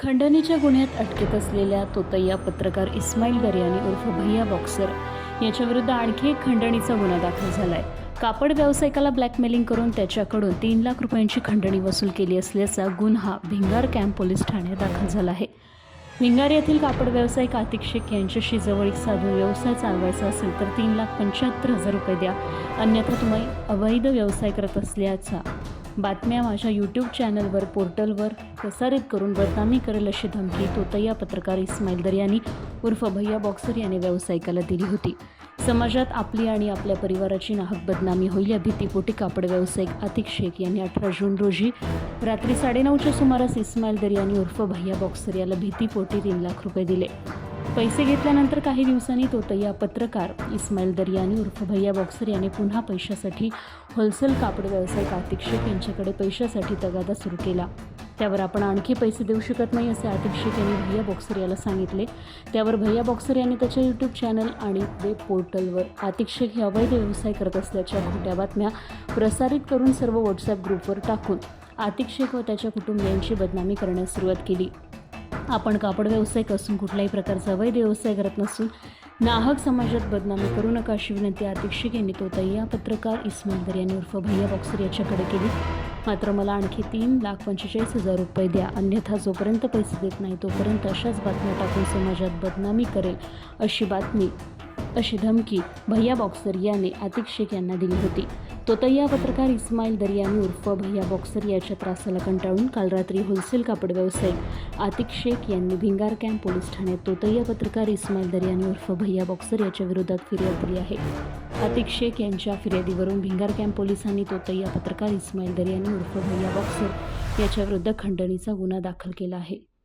खंडणीच्या गुन्ह्यात अटकेत असलेल्या तोतैया पत्रकार इस्माईल दर्यानी उर्फ भैया बॉक्सर याच्याविरुद्ध आणखी एक खंडणीचा गुन्हा दाखल झाला आहे कापड व्यावसायिकाला ब्लॅकमेलिंग करून त्याच्याकडून तीन लाख रुपयांची खंडणी वसूल केली असल्याचा गुन्हा भिंगार कॅम्प पोलीस ठाण्यात दाखल झाला आहे. भिंगार येथील कापड व्यावसायिक आतिक शेख यांच्याशी जवळीक साधून व्यवसाय चालवायचा असेल तर तीन लाख पंच्याहत्तर हजार रुपये द्या. अन्यथा तुम्ही अवैध व्यवसाय करत असल्याचा बातम्या माझ्या यूट्यूब चॅनलवर पोर्टलवर प्रसारित करून बदनामी करेल अशी धमकी तोतैया पत्रकार इस्माईल दर्यानी उर्फ भैया बॉक्सर याने व्यावसायिकाला दिली होती. समाजात आपली आणि आपल्या परिवाराची नाहक बदनामी होईल या भीतीपोटी कापड व्यावसायिक आतिक शेख यांनी अठरा जून रोजी रात्री साडेनऊच्या सुमारास इस्माईल दर्यानी उर्फ भैया बॉक्सर याला भीतीपोटी तीन लाख रुपये दिले. पैसे घेतल्यानंतर काही दिवसांनी तोतैया पत्रकार इस्माईल दर्यानी उर्फ भैया बॉक्सर याने पुन्हा पैशासाठी होलसेल कापड व्यावसायिक आतिक शेख यांच्याकडे पैशासाठी तगादा सुरू केला. त्यावर आपण आणखी पैसे देऊ शकत नाही असे आतिक शेख यांनी भैया बॉक्सर याला सांगितले. त्यावर भैया बॉक्सर यांनी त्याच्या यूट्यूब चॅनल आणि वेब पोर्टलवर आतिक शेख हे अवैध व्यवसाय करत असल्याच्या खोट्या बातम्या प्रसारित करून सर्व व्हॉट्सॲप ग्रुपवर टाकून आतिक शेख व त्याच्या कुटुंबियांची बदनामी करण्यास सुरुवात केली. आपण कापड व्यावसायिक असून कुठल्याही प्रकारचा अवैध व्यवसाय करत नसून नाहक समाजात बदनामी करू नका अशी विनंती आतिक यांनी तो या पत्रकार इस्माईल दर यांनी उर्फ भैया बॉक्सर याच्याकडे केली. मात्र मला आणखी तीन लाख पंचेचाळीस हजार रुपये द्या अन्यथा जोपर्यंत पैसे देत नाही तोपर्यंत अशाच बातम्या टाकून समाजात बदनामी करेल अशी बातमी अशी धमकी भैया बॉक्सर याने आतिक शेख यांना दिली होती. तोतैया पत्रकार इस्माईल दर्यानी उर्फ भैया बॉक्सर याच्या त्रासाला कंटाळून काल रात्री होलसेल कापड व्यावसायिक आतिक शेख यांनी भिंगार कॅम्प पोलीस ठाण्यात तोतैया पत्रकार इस्माईल दर्यानी उर्फ भैया बॉक्सर याच्या विरोधात फिर्याद दिली आहे. आतिक शेख यांच्या फिर्यादीवरून भिंगार कॅम्प पोलिसांनी तोतैया पत्रकार इस्माईल दर्यानी उर्फ भैया बॉक्सर याच्याविरुद्ध खंडणीचा गुन्हा दाखल केला आहे.